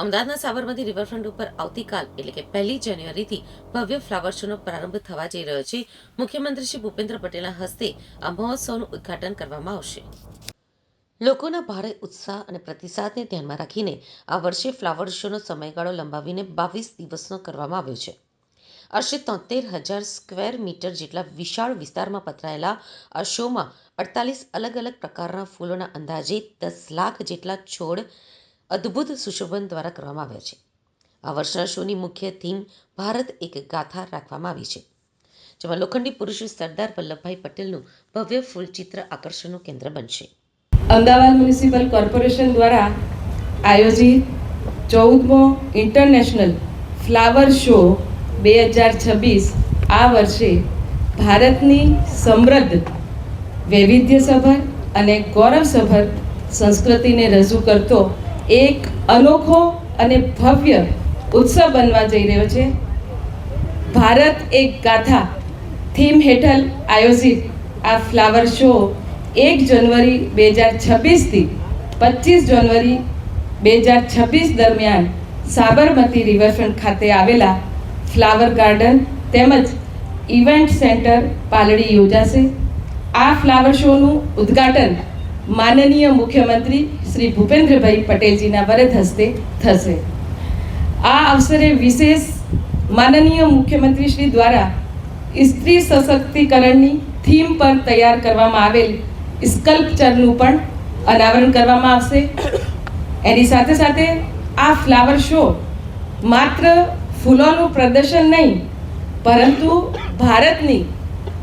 અમદાવાદના સાબરમતી રિવરફ્રન્ટ ઉપર આવતીકાલ, એટલે કે પહેલી જાન્યુઆરીથી ભવ્ય ફ્લાવર શોનો પ્રારંભ થવા જઈ રહ્યો છે. મુખ્યમંત્રી શ્રી ભૂપેન્દ્ર પટેલના હસ્તે આ મહોત્સવનું ઉદ્ઘાટન કરવામાં આવશે. લોકોના ભારે ઉત્સાહ અને પ્રતિસાદને ધ્યાનમાં રાખીને આ વર્ષે ફ્લાવર શોનો સમયગાળો લંબાવીને બાવીસ દિવસનો કરવામાં આવ્યો છે. આશરે તોતેર હજાર સ્ક્વેર મીટર જેટલા વિશાળ વિસ્તારમાં પથરાયેલા આ શોમાં અડતાલીસ અલગ અલગ પ્રકારના ફૂલોના અંદાજે દસ લાખ જેટલા છોડ અદ્ભુત સુશોભન દ્વારા કરવામાં આવ્યા છે. આ વર્ષના શોની મુખ્ય થીમ ભારત એક ગાથા રાખવામાં આવી છે. જેમાં લોખંડી પુરુષ સરદાર વલ્લભભાઈ પટેલનું ભવ્ય ફૂલચિત્ર આકર્ષણનું કેન્દ્ર બનશે. અમદાવાદ મ્યુનિસિપલ કોર્પોરેશન દ્વારા આયોજિત ચૌદમો ઇન્ટરનેશનલ ફ્લાવર શો બે હજાર છવ્વીસ આ વર્ષે ભારતની સમૃદ્ધ વૈવિધ્યસભર અને ગૌરવસભર સંસ્કૃતિને રજૂ કરતો એક અનોખો અને ભવ્ય ઉત્સવ બનવા જઈ રહ્યો છે. ભારત એક ગાથા થીમ હેઠળ આયોજિત આ ફ્લાવર શો એક જાન્યુઆરી બે હજાર છવ્વીસથી પચીસ જાન્યુઆરી બે હજાર છવ્વીસ દરમિયાન સાબરમતી રિવરફ્રન્ટ ખાતે આવેલા ફ્લાવર ગાર્ડન તેમજ ઇવેન્ટ સેન્ટર પાલડી યોજાશે. આ ફ્લાવર શોનું ઉદ્ઘાટન માનનીય મુખ્યમંત્રી શ્રી ભૂપેન્દ્રભાઈ પટેલજીના વરદ હસ્તે થશે. આ અવસરે વિશેષ માનનીય મુખ્યમંત્રી શ્રી દ્વારા સ્ત્રી સશક્તિકરણની થીમ પર તૈયાર કરવામાં આવેલ સ્કલ્પચરનું પણ અનાવરણ કરવામાં આવશે. એની સાથે સાથે આ ફ્લાવર શો માત્ર ફૂલોનું પ્રદર્શન નહીં, પરંતુ ભારતની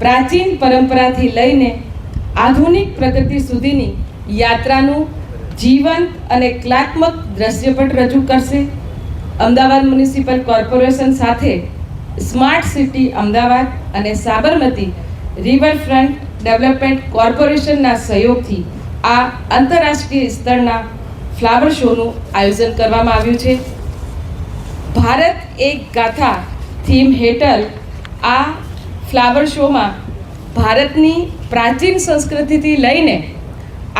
પ્રાચીન પરંપરાથી લઈને આધુનિક પ્રગતિ સુધીની યાત્રાનું જીવંત અને કલાત્મક દ્રશ્યપટ રજૂ કરશે. અમદાવાદ મ્યુનિસિપલ કોર્પોરેશન સાથે સ્માર્ટ સિટી અમદાવાદ અને સાબરમતી રિવરફ્રન્ટ ડેવલપમેન્ટ કોર્પોરેશનના સહયોગથી આ આંતરરાષ્ટ્રીય સ્તરના ફ્લાવર શોનું આયોજન કરવામાં આવ્યું છે. ભારત એક ગાથા થીમ હેઠળ આ ફ્લાવર શોમાં ભારતની પ્રાચીન સંસ્કૃતિથી લઈને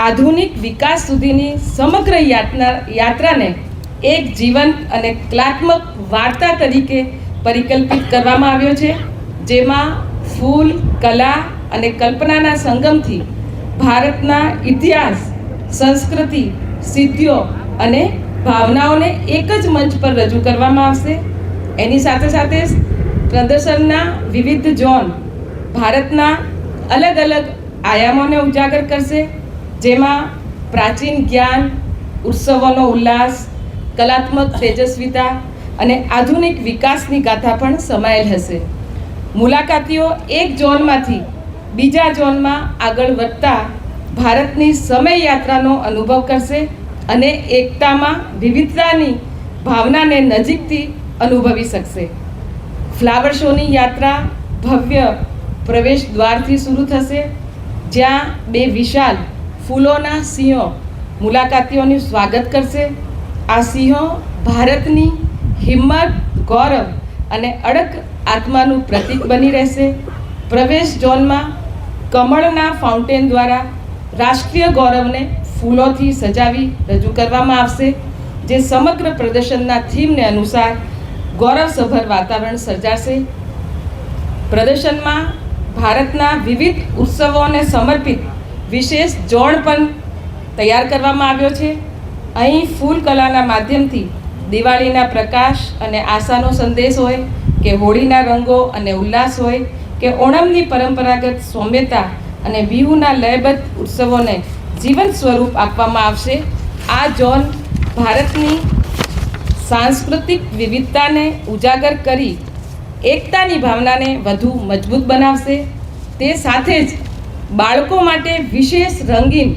આધુનિક વિકાસ સુધીની સમગ્ર યાત્રા યાત્રાને એક જીવંત અને કલાત્મક વાર્તા તરીકે પરિકલ્પિત કરવામાં આવ્યો છે, જેમાં ફૂલ, કલા અને કલ્પનાના સંગમથી ભારતના ઇતિહાસ, સંસ્કૃતિ, સિદ્ધિઓ અને ભાવનાઓને એક જ મંચ પર રજૂ કરવામાં આવશે. એની સાથે સાથે પ્રદર્શનના વિવિધ ઝોન ભારતના અલગ અલગ આયામોને ઉજાગર કરશે, જેમાં પ્રાચીન જ્ઞાન, ઉત્સવોનો ઉલ્લાસ, કલાત્મક તેજસ્વીતા અને આધુનિક વિકાસની ગાથા પણ સમાયેલ હશે. મુલાકાતીઓ એક ઝોનમાંથી બીજા ઝોનમાં આગળ વધતા ભારતની સમય યાત્રાનો અનુભવ કરશે અને એકતામાં વિવિધતાની ભાવનાને નજીકથી અનુભવી શકશે. ફ્લાવર શોની યાત્રા ભવ્ય પ્રવેશ દ્વારથી શરૂ થશે, જ્યાં બે વિશાલ ફૂલોના સિંહો મુલાકાતીઓનું સ્વાગત કરશે. આ સિંહો ભારતની હિંમત, ગૌરવ અને અડક આત્માનું પ્રતીક બની રહેશે. પ્રવેશ ઝોનમાં કમળના ફાઉન્ટેન દ્વારા રાષ્ટ્રીય ગૌરવને ફૂલોથી સજાવી રજૂ કરવામાં આવશે, જે સમગ્ર પ્રદર્શનના થીમને અનુસાર ગૌરવસભર વાતાવરણ સર્જાશે. પ્રદર્શનમાં ભારતના વિવિધ ઉત્સવોને સમર્પિત વિશેષ જોડ પણ તૈયાર કરવામાં આવ્યો છે. અહીં ફૂલ કલાના માધ્યમથી દિવાળીના પ્રકાશ અને આશાનો સંદેશ હોય કે હોળીના રંગો અને ઉલ્લાસ હોય કે ઓણમની પરંપરાગત સૌમ્યતા અને બિહુના લયબદ્ધ ઉત્સવોને જીવંત સ્વરૂપ આપવામાં આવશે. આ ઝોન ભારતની સાંસ્કૃતિક વિવિધતાને ઉજાગર કરી એકતાની ભાવનાને વધુ મજબૂત બનાવશે. તે સાથે જ બાળકો માટે વિશેષ રંગીન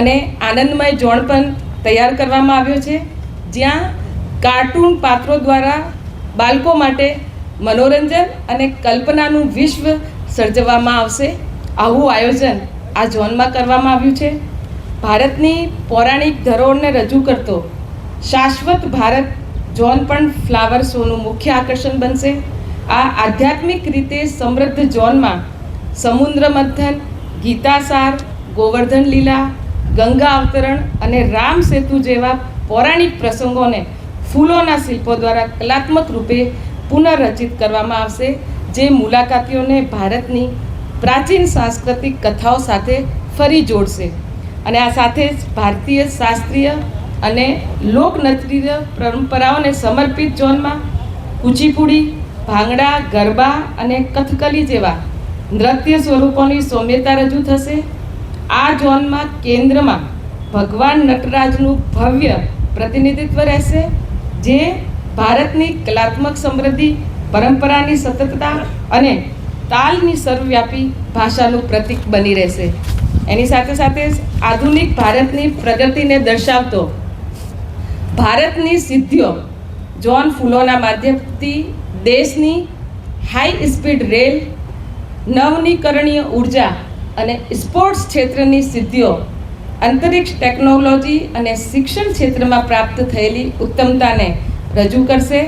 અને આનંદમય ઝોન પણ તૈયાર કરવામાં આવ્યો છે. જ્યાં કાર્ટૂન પાત્રો દ્વારા બાળકો માટે મનોરંજન અને કલ્પનાનું વિશ્વ સર્જવામાં આવશે. આવું આયોજન આ ઝોનમાં કરવામાં આવ્યું છે. ભારતની પૌરાણિક ધરોળને રજૂ કરતો શાશ્વત ભારત ઝોન પણ ફ્લાવર શોનું મુખ્ય આકર્ષણ બનશે. આ આધ્યાત્મિક રીતે સમૃદ્ધ ઝોનમાં સમુદ્ર મંથન, ગીતાસાર, ગોવર્ધન લીલા, ગંગા અવતરણ અને રામ સેતુ જેવા પૌરાણિક પ્રસંગોને ફૂલોના શિલ્પો દ્વારા કલાત્મક રૂપે પુનઃરચિત કરવામાં આવશે, જે મુલાકાતીઓને ભારતની પ્રાચીન સાંસ્કૃતિક કથાઓ સાથે ફરી જોડશે. અને આ સાથે જ ભારતીય શાસ્ત્રીય અને લોકનૃત્ય પરંપરાઓને સમર્પિત ઝોનમાં કુચીપુડી ભાંગડા, ગરબા અને કથકલી જેવા નૃત્ય સ્વરૂપોની સૌમ્યતા રજૂ થશે. આ ઝોનમાં કેન્દ્રમાં ભગવાન નટરાજનું ભવ્ય પ્રતિનિધિત્વ રહેશે, જે ભારતની કલાત્મક સમૃદ્ધિ, પરંપરાની સતતતા અને તાલની સર્વવ્યાપી ભાષાનું પ્રતીક બની રહેશે. એની સાથે સાથે આધુનિક ભારતની પ્રગતિને દર્શાવતો ભારતની સિદ્ધિઓ જોન ફૂલોના માધ્યમથી દેશની હાઈ સ્પીડ રેલ નવનીકરણીય ઊર્જા અને સ્પોર્ટ્સ ક્ષેત્રની સિદ્ધિઓ, અંતરિક્ષ ટેકનોલોજી અને શિક્ષણ ક્ષેત્રમાં પ્રાપ્ત થયેલી ઉત્તમતાને રજૂ કરશે.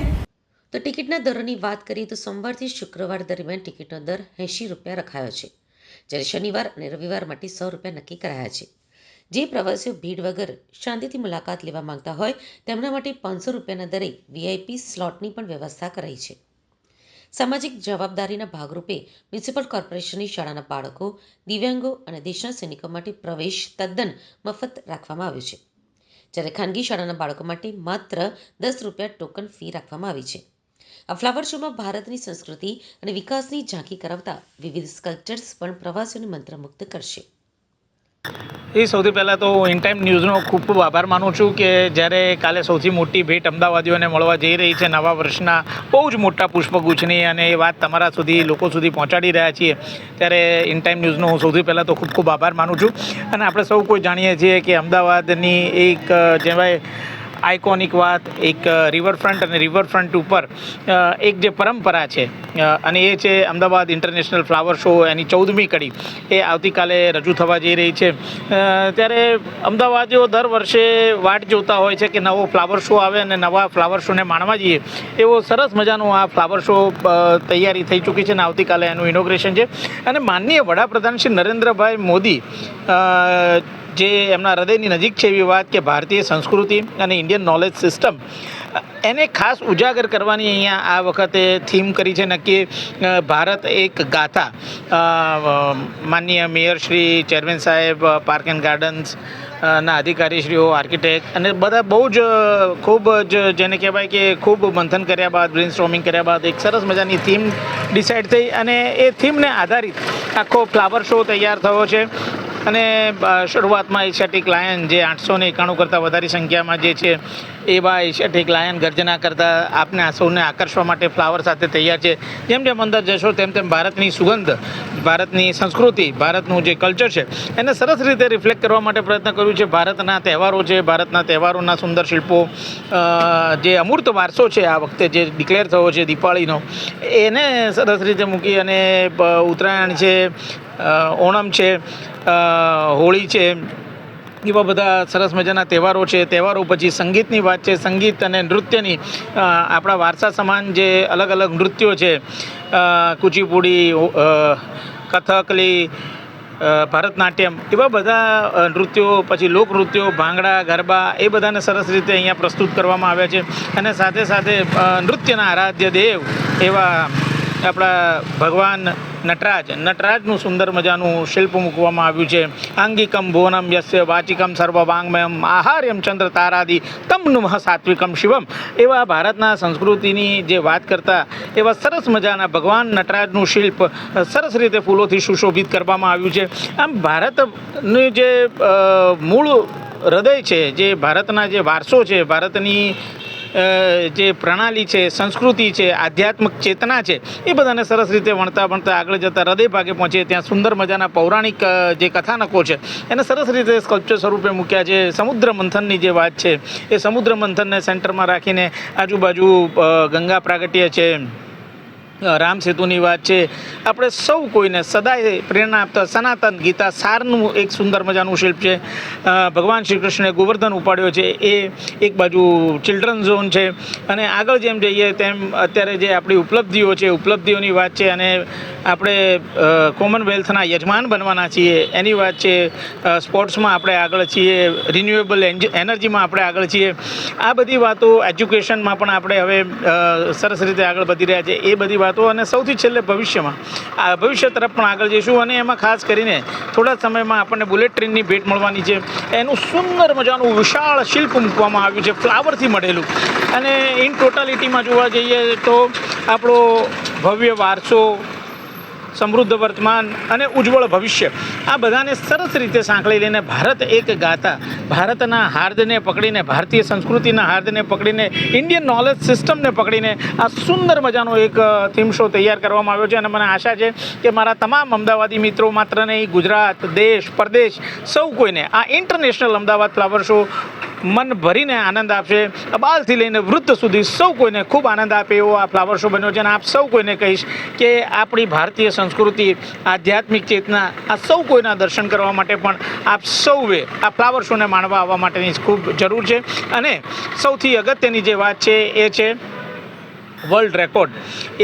તો ટિકિટના દરોની વાત કરીએ તો સોમવારથી શુક્રવાર દરમિયાન ટિકિટનો દર એંશી રૂપિયા રખાયો છે. જ્યારે શનિવાર અને રવિવાર માટે સો રૂપિયા નક્કી કરાયા છે. જે પ્રવાસીઓ ભીડ વગર શાંતિથી મુલાકાત લેવા માંગતા હોય, તેમના માટે પાંચસો રૂપિયાના દરે વીઆઈપી સ્લોટની પણ વ્યવસ્થા કરાઈ છે. સામાજિક જવાબદારીના ભાગરૂપે મ્યુનિસિપલ કોર્પોરેશનની શાળાના બાળકો, દિવ્યાંગો અને દેશના સૈનિકો માટે પ્રવેશ તદ્દન મફત રાખવામાં આવ્યો છે. જ્યારે ખાનગી શાળાના બાળકો માટે માત્ર દસ રૂપિયા ટોકન ફી રાખવામાં આવી છે. આ ફ્લાવર શોમાં ભારતની સંસ્કૃતિ અને વિકાસની ઝાંખી કરાવતા વિવિધ સ્કલ્પચર્સ પણ પ્રવાસીઓને મંત્રમુગ્ધ કરશે. એ સૌથી પહેલાં તો ઇન ટાઈમ ન્યૂઝનો ખૂબ ખૂબ આભાર માનું છું કે જ્યારે કાલે સૌથી મોટી ભેટ અમદાવાદીઓને મળવા જઈ રહી છે નવા વર્ષના બહુ જ મોટા પુષ્પગુચ્છની અને એ વાત તમારા સુધી, લોકો સુધી પહોંચાડી રહ્યા છીએ, ત્યારે ઇન ટાઈમ ન્યૂઝનો હું સૌથી પહેલાં તો ખૂબ ખૂબ આભાર માનું છું. અને આપણે સૌ કોઈ જાણીએ છીએ કે અમદાવાદની એક જેવાય આઇકોનિક વાત, એક રિવરફ્રન્ટ અને રિવરફ્રન્ટ ઉપર એક જે પરંપરા છે અને એ છે અમદાવાદ ઇન્ટરનેશનલ ફ્લાવર શો એની ચૌદમી કડી, એ આવતીકાલે રજૂ થવા જઈ રહી છે. ત્યારે અમદાવાદીઓ દર વર્ષે વાટ જોતા હોય છે કે નવો ફ્લાવર શો આવે અને નવા ફ્લાવર શોને માણવા જઈએ. એવો સરસ મજાનો આ ફ્લાવર શો તૈયારી થઈ ચૂકી છે અને આવતીકાલે એનું ઇનોગ્રેશન છે. અને માનનીય વડાપ્રધાન શ્રી નરેન્દ્રભાઈ મોદી જે એમના હૃદયની નજીક છે એવી વાત કે ભારતીય સંસ્કૃતિ અને ઇન્ડિયન નોલેજ સિસ્ટમ એને ખાસ ઉજાગર કરવાની અહીંયા આ વખતે થીમ કરી છે નક્કી ભારત એક ગાથા. માનનીય મેયર શ્રી ચેરમેન સાહેબ પાર્ક એન્ડ ગાર્ડન્સ ના અધિકારીશ્રીઓ આર્કિટેક્ટ અને બધા બહુ જ ખૂબ જ, જેને કહેવાય કે ખૂબ મંથન કર્યા બાદ બ્રેન સ્ટ્રોમિંગ કર્યા બાદ એક સરસ મજાની થીમ ડિસાઇડ થઈ અને એ થીમને આધારિત આખો ફ્લાવર શો તૈયાર થયો છે. અને શરૂઆતમાં એશિયાટિક લાયન જે આઠસો ને એકાણું કરતાં વધારે સંખ્યામાં જે છે એવા એશિયાટિક લાયન ગર્જના કરતાં આપને આ સૌને આકર્ષવા માટે ફ્લાવર સાથે તૈયાર છે. જેમ જેમ અંદર જશો, તેમ તેમ ભારતની સુગંધ, ભારતની સંસ્કૃતિ, ભારતનું જે કલ્ચર છે, એને સરસ રીતે રિફ્લેક્ટ કરવા માટે પ્રયત્ન કર્યું છે. ભારતના તહેવારો છે, ભારતના તહેવારોના સુંદર શિલ્પો જે અમૂર્ત વારસો છે આ વખતે જે ડિક્લેર થયો છે દિપાળીનો એને સરસ રીતે મૂકી અને ઉત્તરાયણ છે ઓણમ છે હોળી છે એવા બધા સરસ મજાના તહેવારો છે. તહેવારો પછી સંગીતની વાત છે. સંગીત અને નૃત્યની આપણા વારસા સમાન જે અલગ અલગ નૃત્યો છે કુચીપુડી કથકલી ભરતનાટ્યમ એવા બધા નૃત્યો પછી લોકનૃત્યો, ભાંગડા, ગરબા એ બધાને સરસ રીતે અહીંયા પ્રસ્તુત કરવામાં આવ્યા છે. અને સાથે સાથે નૃત્યના આરાધ્ય દેવ એવા આપણા ભગવાન નટરાજ. નટરાજનું સુંદર મજાનું શિલ્પ મૂકવામાં આવ્યું છે. આંગિકમ ભુવનમ યસ્ય વાચિકમ સર્વવાંગમયમ આહાર્યમ ચંદ્ર તારાદિ તમ નુમઃ સાત્વિકમ શિવમ. એવા ભારતના સંસ્કૃતિની જે વાત કરતા એવા સરસ મજાના ભગવાન નટરાજનું શિલ્પ સરસ રીતે ફૂલોથી સુશોભિત કરવામાં આવ્યું છે. આમ ભારતનું જે મૂળ હૃદય છે, જે ભારતના જે વારસો છે, ભારતની જે પ્રણાલી છે, સંસ્કૃતિ છે, આધ્યાત્મિક ચેતના છે, એ બધાને સરસ રીતે વણતા વણતા આગળ જતાં હૃદય ભાગે પહોંચે, ત્યાં સુંદર મજાના પૌરાણિક જે કથાનકો છે, એને સરસ રીતે સ્કલ્પચર સ્વરૂપે મૂક્યા છે. સમુદ્ર મંથનની જે વાત છે, એ સમુદ્ર મંથનને સેન્ટરમાં રાખીને આજુબાજુ ગંગા પ્રાગટ્ય છે. રામ સેતુની વાત છે. આપણે સૌ કોઈને સદાય પ્રેરણા આપતા સનાતન ગીતા સારનું એક સુંદર મજાનું શિલ્પ છે. ભગવાન શ્રી કૃષ્ણે ગોવર્ધન ઉપાડ્યો છે. એ એક બાજુ ચિલ્ડ્રન ઝોન છે. અને આગળ જેમ જઈએ તેમ અત્યારે જે આપણી ઉપલબ્ધિઓ છે, ઉપલબ્ધિઓની વાત છે અને આપણે કોમનવેલ્થના યજમાન બનવાના છીએ. એની વાત છે સ્પોર્ટ્સમાં આપણે આગળ છીએ રિન્યુએબલ એનર્જીમાં આપણે આગળ છીએ. આ બધી વાતો એજ્યુકેશનમાં પણ આપણે હવે સરસ રીતે આગળ વધી રહ્યા છે. એ બધી વાતો અને સૌથી છેલ્લે ભવિષ્યમાં. આ ભવિષ્ય તરફ પણ આગળ જઈશું અને એમાં ખાસ કરીને થોડા સમયમાં આપણને બુલેટ ટ્રેનની ભેટ મળવાની છે. એનું સુંદર મજાનું વિશાળ શિલ્પ મૂકવામાં આવ્યું છે, ફ્લાવરથી મળેલું. અને ઇન ટોટાલિટીમાં જોવા જઈએ તો આપણો ભવ્ય વારસો સમૃદ્ધ વર્તમાન અને ઉજ્જવળ ભવિષ્ય. આ બધાને સરસ રીતે સાંકળી લઈને ભારત એક ગાતા. ભારતના હાર્દને પકડીને, ભારતીય સંસ્કૃતિના હાર્દને પકડીને ઇન્ડિયન નોલેજ સિસ્ટમને પકડીને આ સુંદર મજાનો એક થીમ શો તૈયાર કરવામાં આવ્યો છે. અને મને આશા છે કે મારા તમામ અમદાવાદી મિત્રો, માત્ર નહીં, ગુજરાત, દેશ, પરદેશ, સૌ કોઈને આ ઇન્ટરનેશનલ અમદાવાદ ફ્લાવર શો મન ભરીને આનંદ આપશે. બાલથી લઈને વૃદ્ધ સુધી સૌ કોઈને ખૂબ આનંદ આપે એવો આ ફ્લાવર શો બન્યો છે અને આપ સૌ કોઈને કહીશ કે આપણી ભારતીય સંસ્કૃતિ, આધ્યાત્મિક ચેતના, આ સૌ કોઈના દર્શન કરવા માટે પણ આપ સૌએ આ ફ્લાવર શોને માણવા આવવા માટેની ખૂબ જરૂર છે. અને સૌથી અગત્યની જે વાત છે એ છે વર્લ્ડ રેકોર્ડ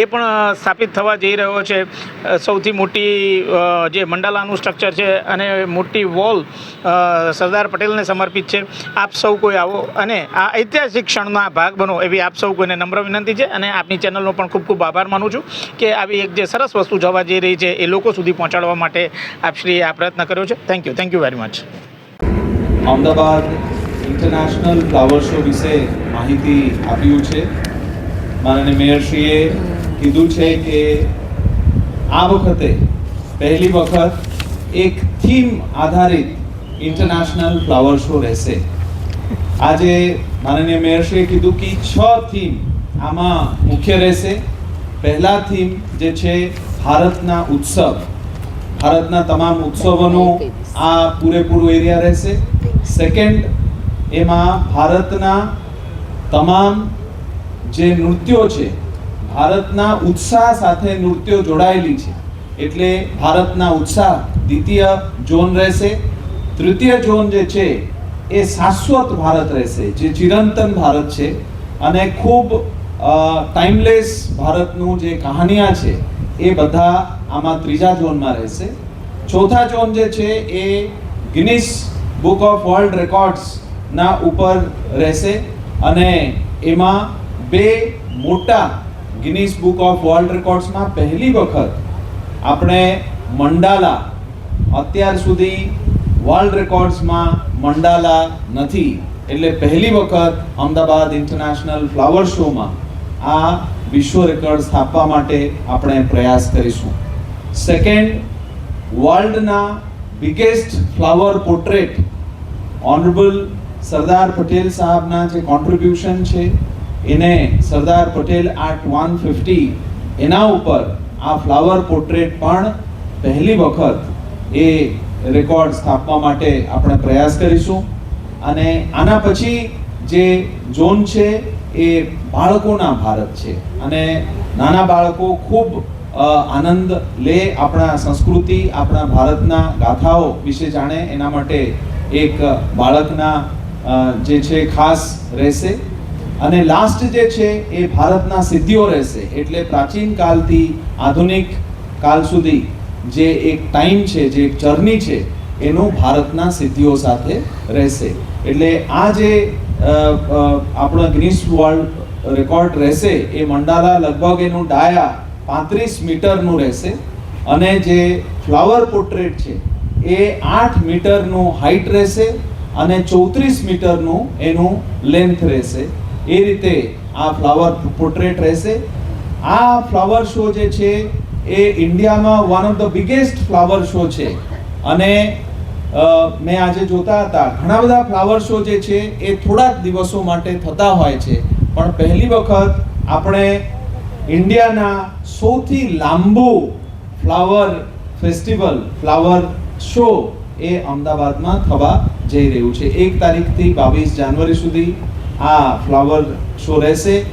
એ પણ સ્થાપિત થવા જઈ રહ્યો છે. સૌથી મોટી જે મંડાલાનું સ્ટ્રક્ચર છે અને મોટી વોલ સરદાર પટેલને સમર્પિત છે. આપ સૌ કોઈ આવો અને આ ઐતિહાસિક ક્ષણના ભાગ બનો એવી આપ સૌ કોઈને નમ્ર વિનંતી છે અને આપની ચેનલનો પણ ખૂબ ખૂબ આભાર માનું છું કે આવી એક જે સરસ વસ્તુ જવા જઈ રહી છે એ લોકો સુધી પહોંચાડવા માટે આપશ્રીએ આ પ્રયત્ન કર્યો છે. Thank you thank you very much Ahmedabad international flower show વિશે માહિતી આપ્યું છે. માનનીય મેયરશ્રીએ કીધું છે કે આ વખતે પહેલી વખત એક થીમ આધારિત ઇન્ટરનેશનલ ફ્લાવર શો રહેશે. આજે માનનીય મેયરશ્રીએ કીધું કે છ થીમ આમાં મુખ્ય રહેશે. પહેલા થીમ જે છે ભારતના ઉત્સવ. ભારતના તમામ ઉત્સવોનું આ પૂરેપૂરું એરિયા રહેશે. સેકન્ડ એમાં ભારતના તમામ જે નૃત્યો છે, ભારતના ઉત્સાહ સાથે નૃત્યો જોડાયેલી છે. એટલે ભારતના ઉત્સાહ દ્વિતીય ઝોન રહેશે. તૃતીય ઝોન જે છે, એ શાશ્વત ભારત રહેશે, જે ચિરંતન ભારત છે. અને ખૂબ ટાઈમલેસ ભારતનું જે કહાનિયા છે, એ બધા આમાં ત્રીજા ઝોનમાં રહેશે. ચોથા ઝોન જે છે, એ ગિનિસ બુક ઓફ વર્લ્ડ રેકોર્ડ્સના ઉપર રહેશે. અને એમાં બે મોટા ગિનિસ બુક ઓફ વર્લ્ડ રેકોર્ડ્સમાં પહેલી વખત આપણે મંડાલા અત્યાર સુધી વર્લ્ડ રેકોર્ડ્સમાં મંડાલા નથી. એટલે પહેલી વખત અમદાવાદ ઇન્ટરનેશનલ ફ્લાવર શોમાં આ વિશ્વ રેકોર્ડ સ્થાપવા માટે આપણે પ્રયાસ કરીશું. Second વર્લ્ડના biggest flower portrait honourable Sardar Patel સાહેબના જે કોન્ટ્રીબ્યુશન છે એને Sardar Patel art one fifty એના ઉપર આ ફ્લાવર પોર્ટ્રેટ પણ પહેલી વખત એ રેકોર્ડ સ્થાપવા માટે આપણે પ્રયાસ કરીશું. અને આના પછી જે ઝોન છે એ બાળકોના ભારત છે. અને નાના બાળકો ખૂબ આનંદ લે આપણા સંસ્કૃતિ, આપણા ભારતના ગાથાઓ વિશે જાણે. એના માટે એક બાળકના જે છે ખાસ રહેશે. અને લાસ્ટ જે છે એ ભારતના સિદ્ધિઓ રહેશે. એટલે પ્રાચીન કાલથી આધુનિક કાલ સુધી જે એક ટાઈમ છે, જે એક જર્ની છે, એનું ભારતના સિદ્ધિઓ સાથે રહેશે. એટલે આ જે આપણા ગ્રીસ વર્લ્ડ રેકોર્ડ રહેશે, એ મંડાલા લગભગ એનું ડાયા પાંત્રીસ મીટરનું રહેશે. અને જે ફ્લાવર પોર્ટ્રેટ છે, એ આઠ મીટરનું હાઈટ રહેશે અને ચોત્રીસ મીટરનું એનું લેન્થ રહેશે. એ રીતે આ ફ્લાવર પોર્ટ્રેટ રહેશે. આ ફ્લાવર શો જે છે, એ ઇન્ડિયામાં one of the biggest flower show છે. અને મેં આજે જોતા હતા. ઘણા બધા ફ્લાવર શો જે છે, એ થોડા જ દિવસો માટે થતા હોય છે. પણ પહેલી વખત આપણે ઇન્ડિયાના સૌથી લાંબુ ફ્લાવર ફેસ્ટિવલ, ફ્લાવર શો એ અમદાવાદમાં થવા જઈ રહ્યું છે. એક તારીખથી બાવીસ જાન્યુઆરી સુધી આ ફ્લાવર શો રહેશે?